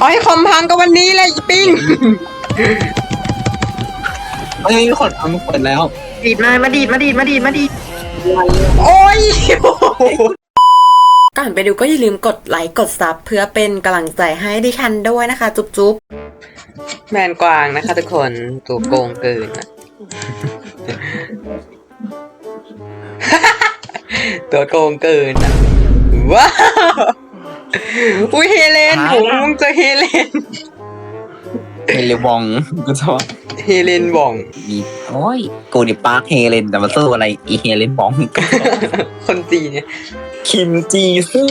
เอาให้คอมพังก็วันนี้เลยอีปิ้งเฮ้ยคนเอามาเปิดแล้วดีดมามาดีดมาดีดมาดีดมาดีดโอ้ยก่อนไปดูก็อย่าลืมกดไลค์กดซับเพื่อเป็นกำลังใจให้ดิฉันด้วยนะคะ จุ๊บจุ๊บแมนกวางนะคะทุกคนตัวโกงเกินอะ ตัวโกงเกินอะว้าว อุ้ยเฮเลนผมมึงเจอเฮเลน เฮเลวองกูชอบเฮเลนบ่องมีโอ้ยกูนี่ปาร์คเฮเลนแต่มาสู้อะไรอีเฮเลนบอง คนจีนเนี่ย คิมจีซู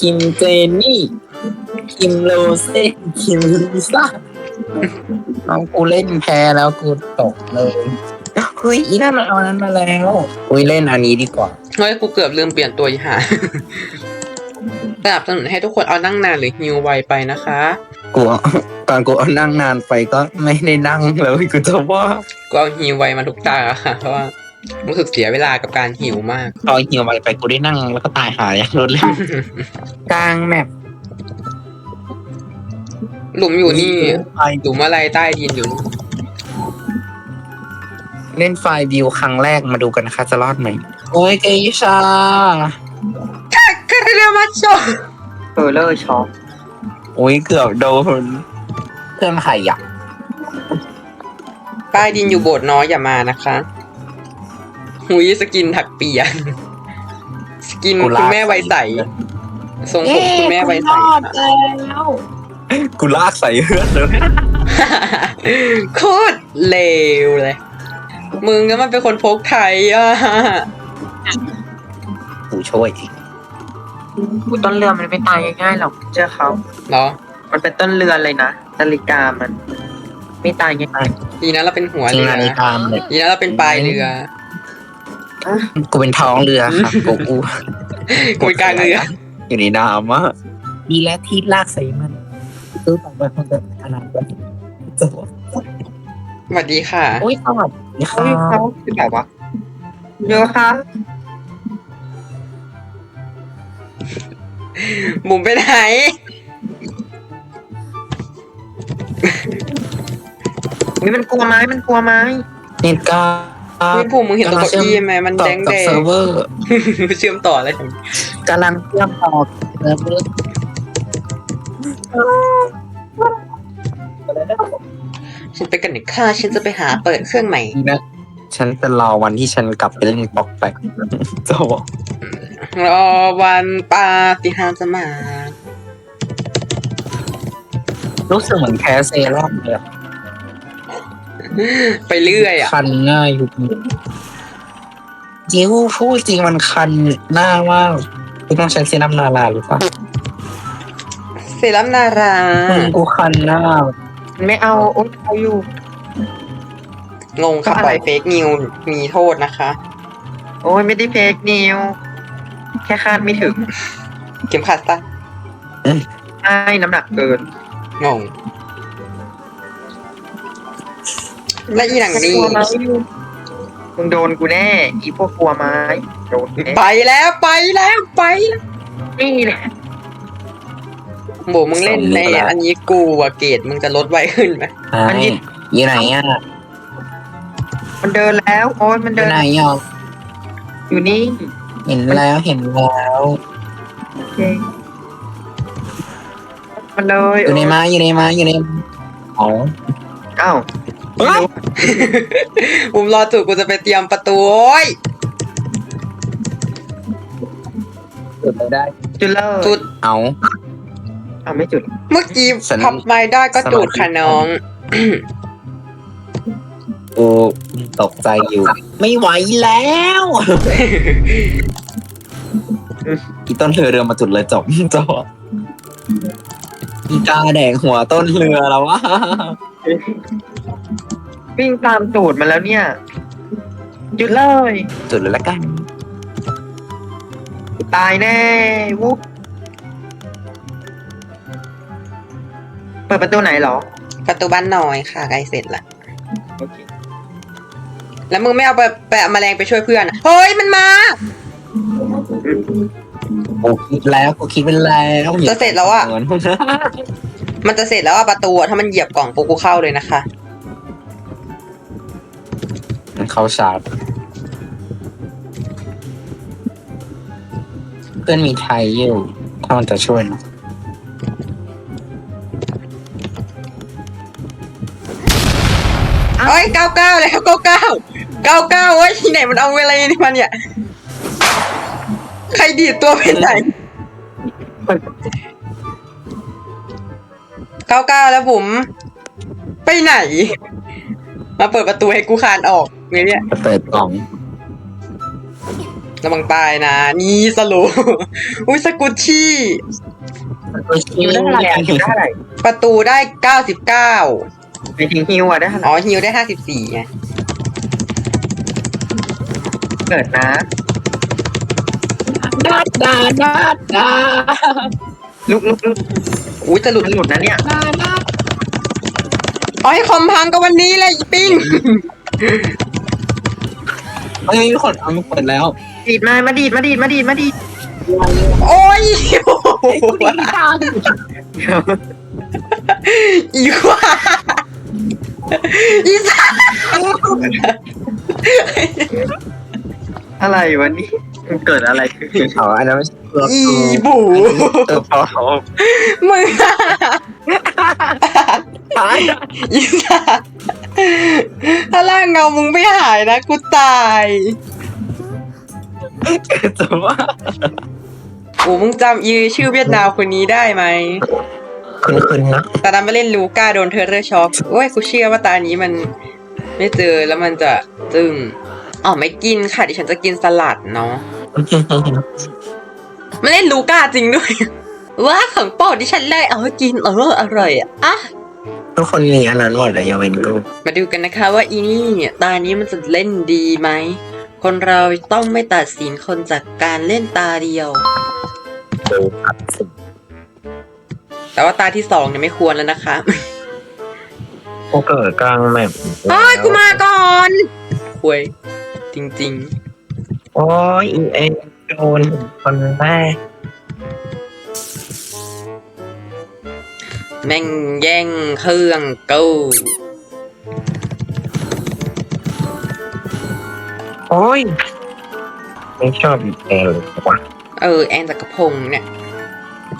คิมเจนี่ คิมโรเซ่คิมลิซ่าน้องกูเล่นแพ้แล้วกูตกเลยเฮ้ยอีนั่นมันเอาอันนั้นมาแล้วอุ้ยเล่นอันนี้ดีกว่าเฮ้ยกูเกือบลืมเปลี่ยนตัวอีหา สนับสนุนให้ทุกคนเอานั่งนานหรือฮิวไวไปนะคะ กูตอนกูเอานั่งนานไปก็ไม่ได้นั่งเลยกูจะว่าก็เอาฮิวไวมาทุกตาค่ะเพราะว่ารู้สึกเสียเวลากับการหิวมากตอนเหี่ยวไปไปกูได้นั่งแล้วก็ตายหายอย่างรวดเร็วกลางแมปหลุมอยู่นี่ไฟหลุมอะไรใต้ดินอยู่นี่เล่นไฟล์วิวครั้งแรกมาดูกันนะคะจะรอดไหมโอ้ยเกยชา คาเรมาโชเออเลอร์ช็อกโอ้ยเกือบโดนเพื่อนไข่อะใต้ดินอยู่โบสถ์น้อยอย่ามานะคะหุยสกินถักเปียน สกินคุณแม่ไวยใสทรงผมคุณแม่ไวยใสแล้วกูลากใส่เพื่อนเลยโคตรเลวเลย มึงก็มันเป็นคนพกไทยอะกูช่วยกู ต้นเรือมันไม่ตายง่ายๆหรอกเจอเขา เหรอ มันเป็นต้นเรือเลยนะนาฬิกามัน ไม่ตายง่ายดีนะเราเป็นหัวจริงเรือ นาฬิกาเลยดีนะเราเป็นปลายเรือ กูเป็นท้องเรือค่ะกูกูกูเป็นกลางเรือ อยู่ในน้ำอะดีแล้วที่ลากใส่มันซื้อต่อไปมันจะอนาคตจะบอกสวัสดีค่ะ โอ้ยสวัสดีๆค่ะเฮ้ยเขาคือแบบว่าเยอะครั บบุ๋มไปไหนนี่มันกลัวไม้มันกลัวไม้ เน็ตกาพี่ภูมิมึงเห็นตัวเก้าอี้ไหมมันต่อแดงกับแดงเซิร์ฟเวอร์เชื่อมต่ออะไรกำลังเชื่อมต่อเซิร์ฟเวอร์ฉันไปกันหนึ่งค่ะฉันจะไปหาเปิดเครื่องใหม่นี่นะ ฉันจะรอวันที่ฉันกลับไปเล่นบล็อกแบกจะบอก รอวันปาฏิหาริย์จะมารู้สึกเหมือนแพ้เซรั่มเลยอะไปเรื่อยอะ คันง่ายทุกทีจิวพูดจริงมันคันหน้ามากไม่ต้องใช้เซรั่มนาราหรือเปล่าเซรั่มนารา มึงกูคันหน้ามันไม่เอาโอ๊ยเอาอยู่ งงค่ะอะไรปล่อยเฟกนิวมีโทษนะคะ โอ้ยไม่ได้เฟกนิวแค่คาดไม่ถึงเข็มขัดซะใช่น้ำหนักเกินงง และอีหนังนี่กลัวไม้มึงโดนกูแน่ อีพวกกลัวไม้โดนแน่ไปแล้วไปแล้วไปแล้วนี่แหละโบมึงเล่นในอันนี้กูอะเกรดมึงจะลดไวขึ้นไหมไอ้ยี่ไหนอะมันเดินแล้ว โอ้ยมันอเดิยู่นไหนอะอยู่นี่ เห็นแล้วเห็นแล้วโอเคมันเลยอยู่ในไม้อยู่ในไม้อยู่ในอ๋ออ้าวไม่รู้บุมรอจุดกูจะไปเตรียมประตูโอ้ยจุดไม่ได้จุดเลยจุดเอาเอาไม่จุด เมื่อกี้ฉันพับไม้ได้ก็จุดค่ะน้องกูตกใจอยู่ ไม่ไหวแล้ว อีต้นเรือเรือมาจุดเลยจบจบอีกาแดงหัวต้นเรือแล้ววะวิ่งตามตูดมาแล้วเนี่ย จุดเลย จุดเลยละกัน ตายแน่วุ๊บเปิดประตูไหนเหรอ ประตูบ้านน้อยค่ะใกล้เสร็จละโอเคแล้วมึงไม่เอาไปไปเอาแมลงไปช่วยเพื่อนอะเฮ้ยมันมา กูคิดแล้วกูคิดไปแล้วจะเสร็จแล้วอะเหมือนมันจะเสร็จแล้วอะประตูอะถ้ามันเหยียบกล่องปุ๊บกูเข้าเลยนะคะ มันเข้าชาร์จเพื่อนมีไทยอยู่ถ้ามันจะช่วยนะเอ้ยเก้าเก้าแล้วเก้าเก้าเก้าเก้าเอ้ยที่ไหนมันเอาอะไรนี่มาเนี่ย ใครดีดตัวเป็นไหนเก้าเก้าแล้วผมไปไหน มาเปิดประตูให้กูคานออกไงเนี่ยจะเปิดกล่องระวังตายนะ นี่สโลว์อุ้ยสกุชชี่ฮิวได้เท่าไหร่อะฮิวได้เท่าไหร่ประตูได้เก้าสิบเก้าไปทิ้งฮิวอะได้เท่าไหร่อ๋อฮิวได้ห้าสิบสี่ไงเกิดนะ ดาดาดาดาลุกลุกลุกอุ้ยจะหลุดมันหลุดนะเนี่ยดาดาอ๋อให้คอมพังก็วันนี้เลยอีปิ้งเฮ้ยมีคนเอามาเปิดแล้วดีดมามาดีดมาดีดมาดีดมาดีดโอ้ยกูดีจังอีกว่าอีสัสอะไรวะนี่ มันเกิดอะไรขึ้นอ๋ออันนั้นไม่ใช่ตัวอีกูบูตัวพอมึงตายอีสัสถ้าล่างเงามึงไม่หายนะ กูตายจะว่าโอ้มึงจำอีชื่อเวียดนามคนนี้ได้ไหมคุณคุณนะตอนนั้นมาเล่นลูก้าโดนเทอร์เรอร์ช็อคโอ้ยกูเชื่อว่าตานี้มัน ไม่เจอแล้วมันจะตึงอ๋อไม่กินค่ะดิฉันจะกินสลัดเนาะ มาเล่นลูก้าจริงด้วยว้าของโปรดดิฉันเลยเอาให้กินเอออร่อยอะอะทุกคนมีอันนั้นหมดเลยยกเว้นกูมาดูกันนะคะว่าอีนี่เนี่ยตานี้มันจะเล่นดีไหม คนเราต้องไม่ตัดสินคนจากการเล่นตาเดียว แต่ว่าตาที่สองเนี่ยไม่ควรแล้วนะคะกูเกิดกลางแมปโอ้ยกูมาก่อนคุยจริงโอ้ยอีเอ็นโดนคนแรกๆแม่งแย่งเครื่องกูโอ้ย ไม่ชอบอีเอ็นเลยว่ะเออ แอนจักรพงษ์เนี่ย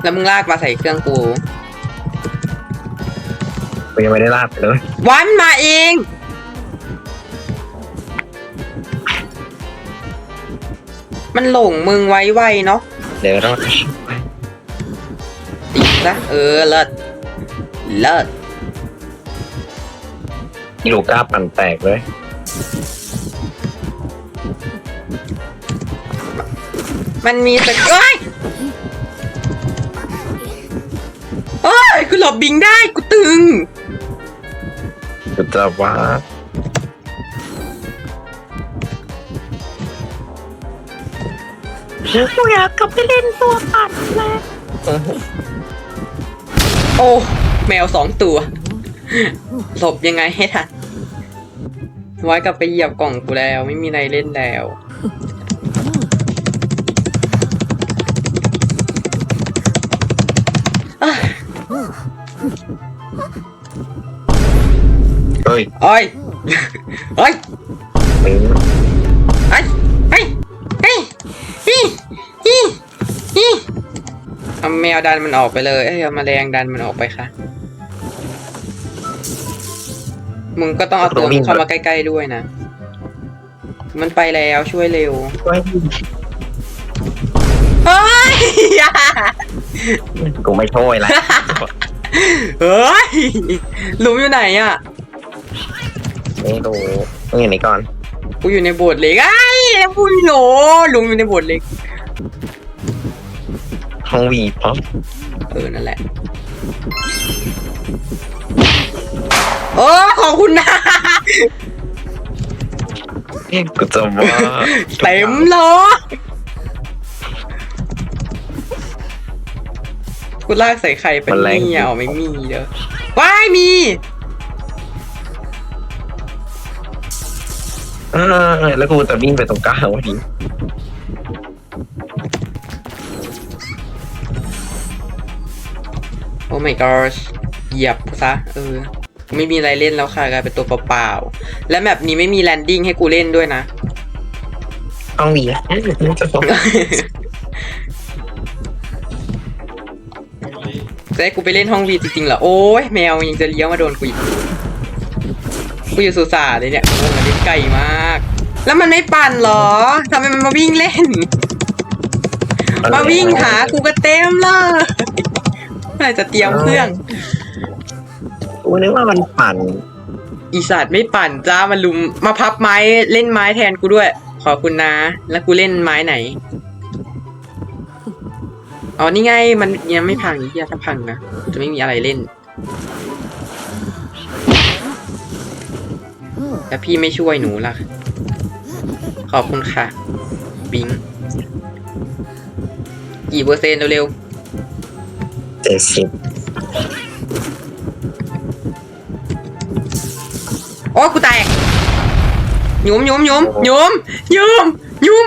แล้วมึงลากมาใส่เครื่องกู กูยังไม่ได้ลาบเลย วันมาเอง มันหลงมึงไว้ไวเนาะเดี๋ยวเราตีซะเออเลิศเลิศลูก้าปั่นแตกเลยมันมีสกเอ้ยเอ้ยกูหลบบิงได้ กูตึงกูจะว่า กูอยากกลับไปเล่นตัวปัดแล้วโอ้ แมวสองตัวหลบยังไงให้ทันไว้กลับไปเหยียบกล่องกูแล้ว ไม่มีอะไรเล่นแล้วอะเฮ้ยโอ้ยโอ้ย เอาแมวดันมันออกไปเลยเอ้ยเอาแมลงดันมันออกไปค่ะ มึงก็ต้องเอาตัวมันเข้ามาใกล้ๆด้วยนะ มันไปแล้วช่วยเร็วเฮ้ยเฮ้ยอย่ากูไม่ช่วยละเฮ้ยหลุมอยู่ไหนอะไม่รู้มึงอย่างนี้ก่อน กูอยู่ในโบสถ์เล็กไอ้แล้วกูโหลหลุมอยู่ในโบสถ์เล็ก ห้องวีป๊อปเออ นั่นแหละ โอ้ ขอบคุณนะ กูจะว่าเต็มเลยกูลากใส่ไข่เป็นนี่เอาไม่มีเด้อว้ายมีเออแล้วกูจะวิ่งไปตรงกลางวันนี้ my gosh เหยียบซะเออ ไม่มีอะไรเล่นแล้วค่ะกลายเป็นตัวเปล่าๆ และแมปนี้ไม่มีแลนดิ้งให้กูเล่นด้วยนะต้องมีแล้วจะบอกจะให้กูไปเล่นห้องวีจริงๆเหรอ โอ้ยแมวยังจะเลี้ยวมาโดนกูอีก กูอยู่สุสานเลยเนี่ยโอ้มันเล่นไกลมาก แล้วมันไม่ปั่นเหรอทำไมมันมาวิ่งเล่น มาวิ่งหากูก็เต็มเลย เมื่อไหร่จะเตรียมเครื่อง กูนึกว่ามันปั่นอีสัตว์ไม่ปั่นจ้ามันลุมมาพับไม้เล่นไม้แทนกูด้วย ขอบคุณนะ แล้วกูเล่นไม้ไหน อ๋อนี่ไงมันยังไม่พังอย่าถ้าพังนะจะไม่มีอะไรเล่นแต่พี่ไม่ช่วยหนูล่ะ ขอบคุณค่ะ บิง กี่เปอร์เซ็นต์เร็วเจ็ดสิบๆโอ้กูแตกหยุมหยุมหยุมหยุมหยุมหยุม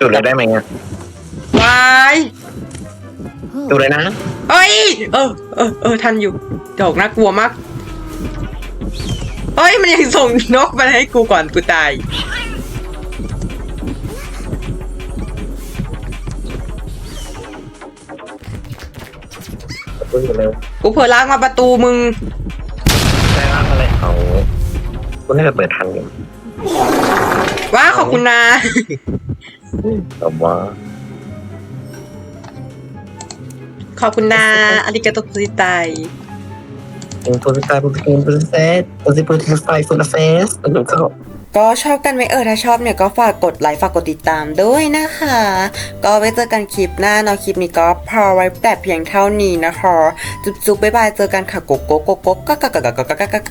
จุดเลยได้ไหมอะวายจุดเลยนะเอ้ยเออเออเออทันอยู่ดอกน่ากลัวมากเฮ้ยมันยังส่งนกมาให้กูก่อนกูตาย จุดอยู่เร็วกูเผลอลากมาประตูมึง ได้รับอะไรเอากูน่าจะเปิดทันอยู่ว้าขอบคุณนะ แต่ว่าขอบคุณนะอาริกาโตคุซิไตเป็นโปรตีนโปรตีนโปรตีนเซตโปรตีนโปรตีนไฟโฟนเฟสแล้วก็ ก็ชอบกันไหมเออถ้าชอบเนี่ยก็ฝากกดไลค์ฝากกดติดตามด้วยนะคะ ก็ไว้เจอกันคลิปหน้าเนาะคลิปนี้ก็พอไว้แต่เพียงเท่านี้นะคะ จุ๊บๆบ๊ายบายเจอกันค่ะโกโก้โกโก้ก็กะกะกะกะกะก